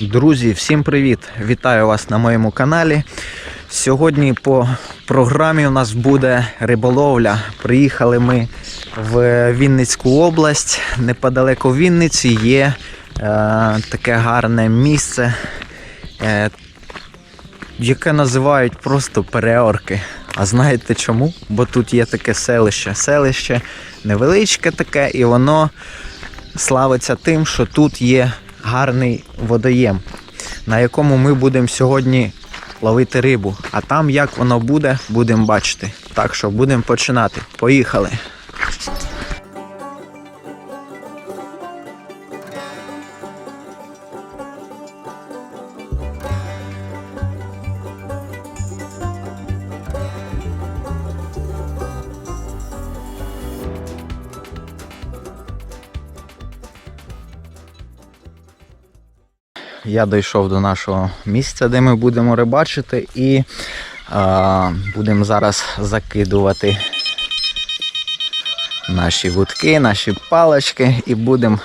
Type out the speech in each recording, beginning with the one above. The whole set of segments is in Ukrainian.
Друзі, всім привіт! Вітаю вас на моєму каналі. Сьогодні по програмі у нас буде риболовля. Приїхали ми в Вінницьку область. Неподалеку Вінниці є е, таке гарне місце, е, яке називають просто переорки. А знаєте чому? Бо тут є таке селище. Селище невеличке таке, і воно славиться тим, що тут є гарний водоєм, на якому ми будемо сьогодні ловити рибу. А там як воно буде, будемо бачити. Так що будемо починати. Поїхали. Я дійшов до нашого місця, де ми будемо рибачити, і а, будемо зараз закидувати наші вудки, наші палочки і будемо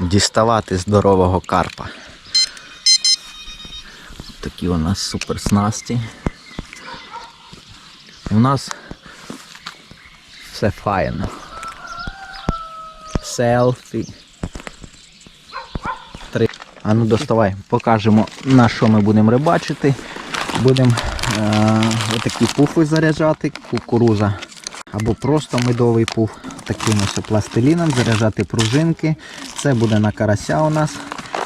діставати здорового карпа. Такі у нас суперснасті. У нас все файно. Селфі. Три. А ну доставай, покажемо на що ми будемо рибачити. Будемо е, отакі пуфи заряджати, кукуруза. Або просто медовий пуф. Таким ось пластиліном заряджати пружинки. Це буде на карася у нас.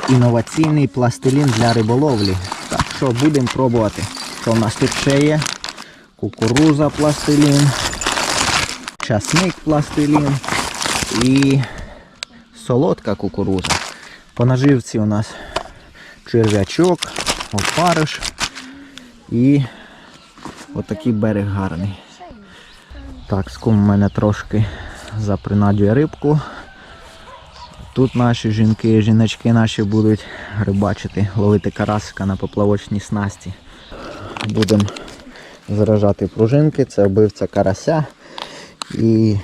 Інноваційний пластилін для риболовлі. Так що будемо пробувати. Що у нас тут ще є? Кукуруза пластилін, часник пластилін і солодка кукуруза. По наживці у нас черв'ячок, опариш і отакий берег гарний. Так, скум у мене трошки запринадює рибку. Тут наші жінки, жіночки наші будуть рибачити, ловити карасика на поплавочній снасті. Будемо заражати пружинки, це вбивця карася. І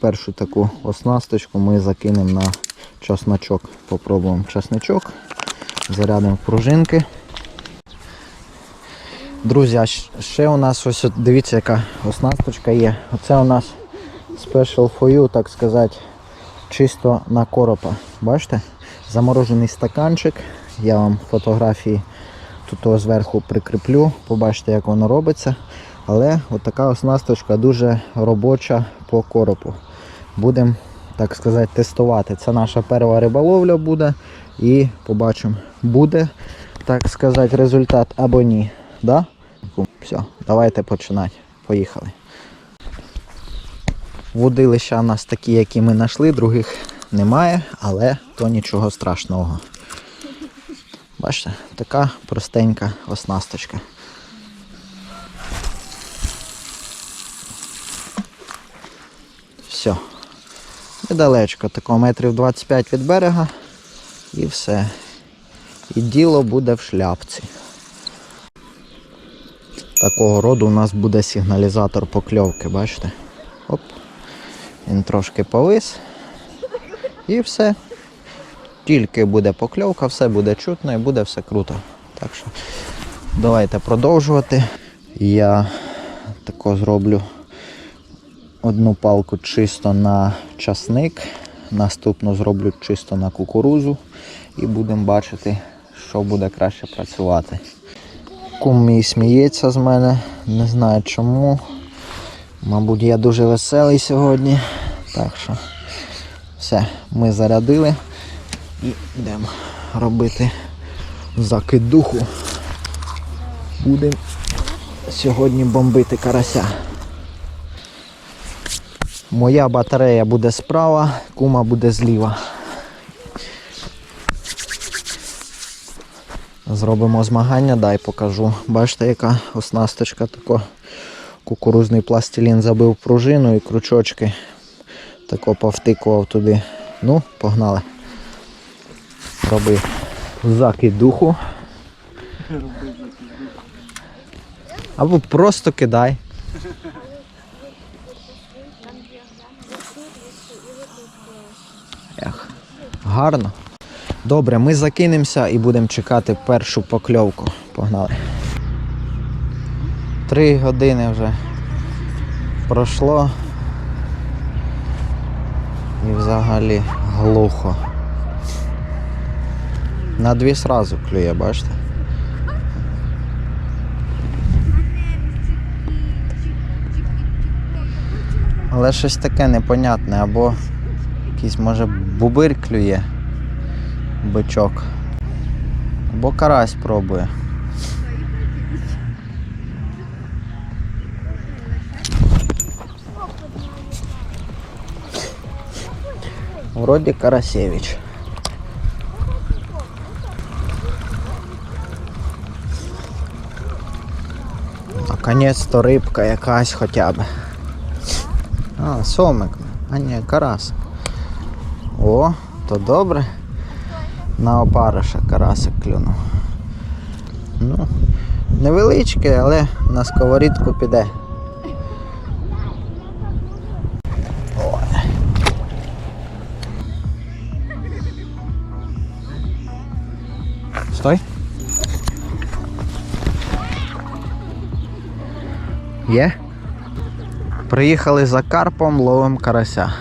першу таку оснасточку ми закинемо на чесночок. Попробуємо чесночок, зарядимо пружинки. Друзі, ще у нас ось дивіться, яка оснасточка є. Оце у нас special for you, так сказати, чисто на коропа. Бачите? Заморожений стаканчик. Я вам фотографії тут зверху прикріплю, побачите, як воно робиться. Але от така оснасточка дуже робоча по коропу. Будемо, так сказати, тестувати. Це наша перша риболовля буде. І побачимо, буде, так сказати, результат або ні. Да? Все, давайте починати. Поїхали. Водилища у нас такі, які ми знайшли, других немає, але то нічого страшного. Бачите, така простенька оснасточка. Все. Недалечко, такого метрів 25 від берега. І все. І діло буде в шляпці. Такого роду у нас буде сигналізатор покльовки, бачите? Оп. Він трошки повис. І все. Тільки буде покльовка, все буде чутно і буде все круто. Так що давайте продовжувати. Я тако зроблю одну палку чисто на часник, наступну зроблю чисто на кукурузу і будемо бачити, що буде краще працювати. Кум мій сміється з мене, не знаю чому. Мабуть, я дуже веселий сьогодні. Так що все, ми зарядили і йдемо робити закид духу. Будемо сьогодні бомбити карася. Моя батарея буде справа, кума буде зліва. Зробимо змагання, дай покажу. Бачите, яка оснасточка тако. Кукурузний пластилін забив пружину і крючочки. Тако повтикував туди. Ну, погнали. Роби закид духу. Або просто кидай. Гарно. Добре, ми закинемося і будемо чекати першу покльовку. Погнали. Три години вже пройшло. І взагалі глухо. На дві сразу клює, бачите? Але щось таке непонятне, або якийсь може бубир клює, бичок, або карась пробує. Вроді Карасевич. Наконець-то рибка якась хоча б. А, сомик. А ні, карас. О, то добре. На опариша карасик клюнув. Ну, невеличкий, але на сковорідку піде. Стой. Є? Приїхали за карпом, ловим карася.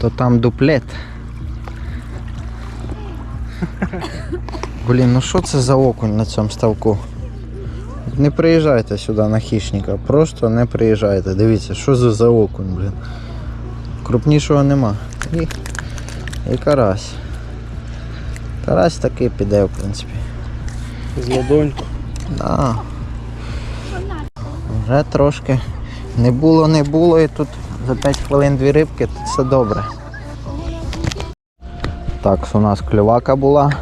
То там дуплет. Блін, ну що це за окунь на цьому ставку? Не приїжджайте сюди на хищника, просто не приїжджайте. Дивіться, що це за окунь, блін. Крупнішого нема. І, і карась. Карась такий піде, в принципі. З ладоньку. Да. Вже трошки не було, не було і тут за 5 хвилин дві рибки, тут все добре. Так, у нас клювака була.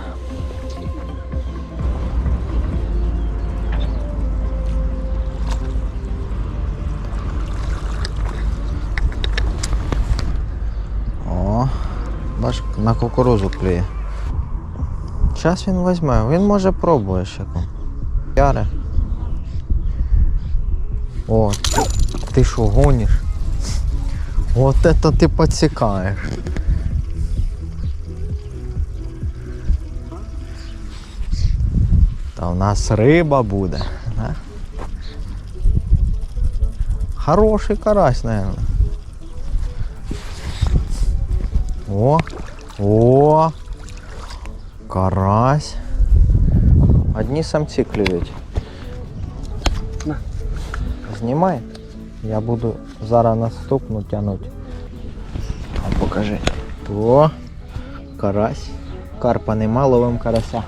О, бач, на кукурузу клює. Зараз він візьме, він може пробує ще. там. Яре. О, ти що гониш? Вот это ти подсікаєш. Та у нас риба буде. Да? Хороший карась, наверное. О, о, карась. Одні самці клюють. На. Знімай. Я буду зараз наступну тягнути. А покажи. То карась. Карпа нема, ловим карася.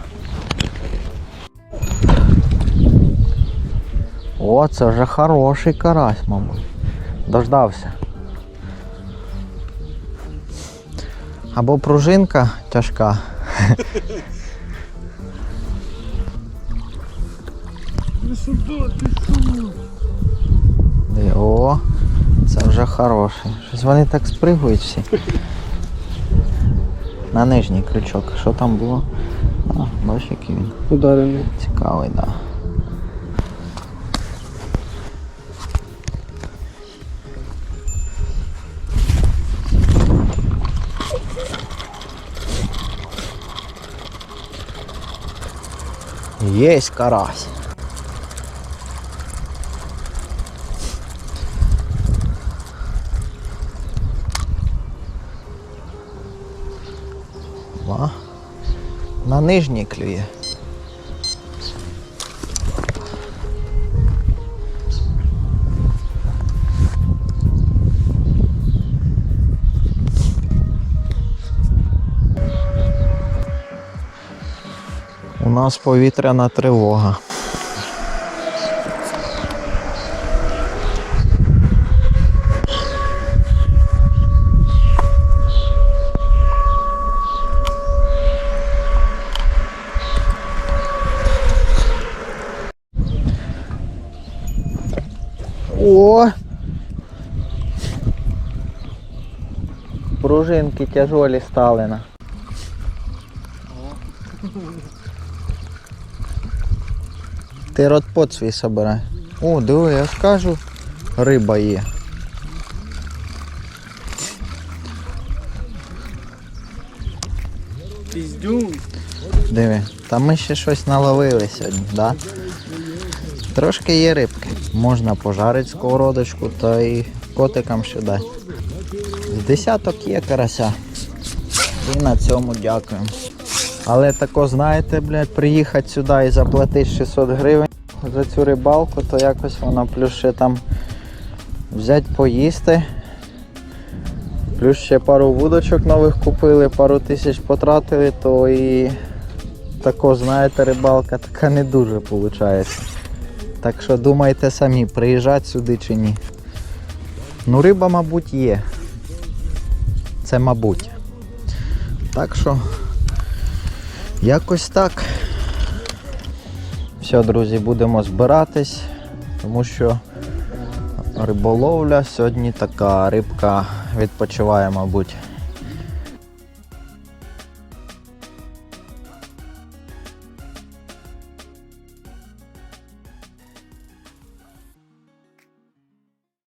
О, це вже хороший карась, мабуть. Дождався. Або пружинка тяжка. Сюди, ти що? О, це вже хороший. Щось вони так спригують всі. На нижній крючок. Що там було? А, бачиш, який він Ударений. цікавий, так. Да. Єсть карась. Ва. На нижній клює. У нас повітряна тривога. О! Пружинки тяжолі стали на. Ти ротпот свій собирай. О, диви, я скажу, риба є. Дюн. Диви, та ми ще щось наловили сьогодні, да? Трошки є рибки. Можна пожарити сковородочку та і котикам ще дати. З десяток є карася. І на цьому дякуємо. Але тако, знаєте, блядь, приїхати сюди і заплатити 600 гривень за цю рибалку, то якось воно плюс ще там взяти поїсти. Плюс ще пару вудочок нових купили, пару тисяч потратили, то і тако, знаєте, рибалка така не дуже виходить. Так що думайте самі, приїжджати сюди чи ні. Ну, риба, мабуть, є. Це мабуть. Так що, якось так. Все, друзі, будемо збиратись, тому що риболовля сьогодні така рибка відпочиває, мабуть.